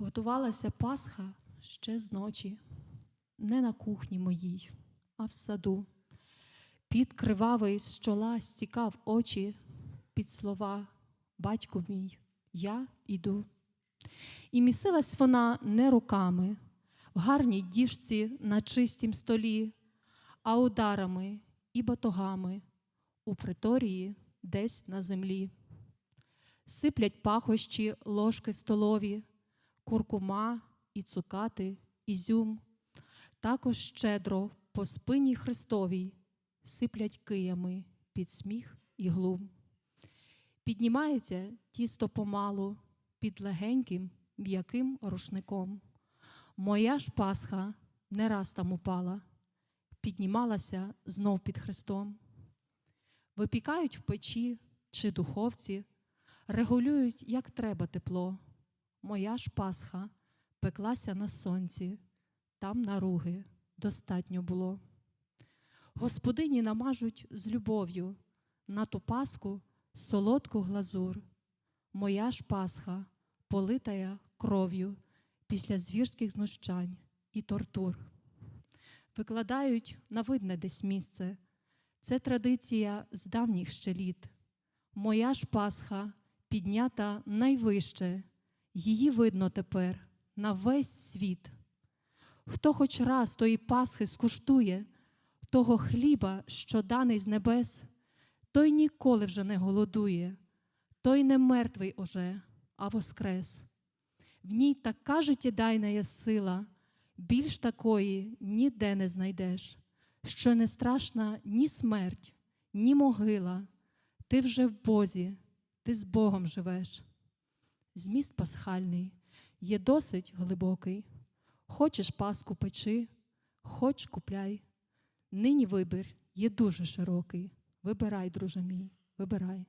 Готувалася Пасха ще з ночі, не на кухні моїй, а в саду. Під кривавий з чола стікав очі під слова Батько мій, я іду. І місилась вона не руками, в гарній діжці на чистім столі, а ударами і батогами у приторії десь на землі. Сиплять пахощі ложки столові, куркума і цукати, ізюм, також щедро по спині Христовій сиплять киями під сміх і глум. Піднімається тісто помалу під легеньким м'яким рушником. Моя ж Пасха не раз там упала, піднімалася знов під Христом. Випікають в печі чи духовці, регулюють, як треба тепло. Моя ж Пасха пеклася на сонці, там наруги достатньо було. Господині намажуть з любов'ю на ту паску солодку глазур. Моя ж Пасха политая кров'ю після звірських знущань і тортур. Викладають на видне десь місце. Це традиція з давніх ще літ. Моя ж Пасха піднята найвище, її видно тепер на весь світ. Хто хоч раз тої Пасхи скуштує, того хліба, що даний з небес, той ніколи вже не голодує, той не мертвий уже, а воскрес. В ній така життєдайна є сила, більш такої ніде не знайдеш, що не страшна ні смерть, ні могила. Ти вже в Бозі, ти з Богом живеш. Зміст пасхальний є досить глибокий. Хочеш паску печи, хоч купляй. Нині вибір є дуже широкий. Вибирай, друже мій, вибирай.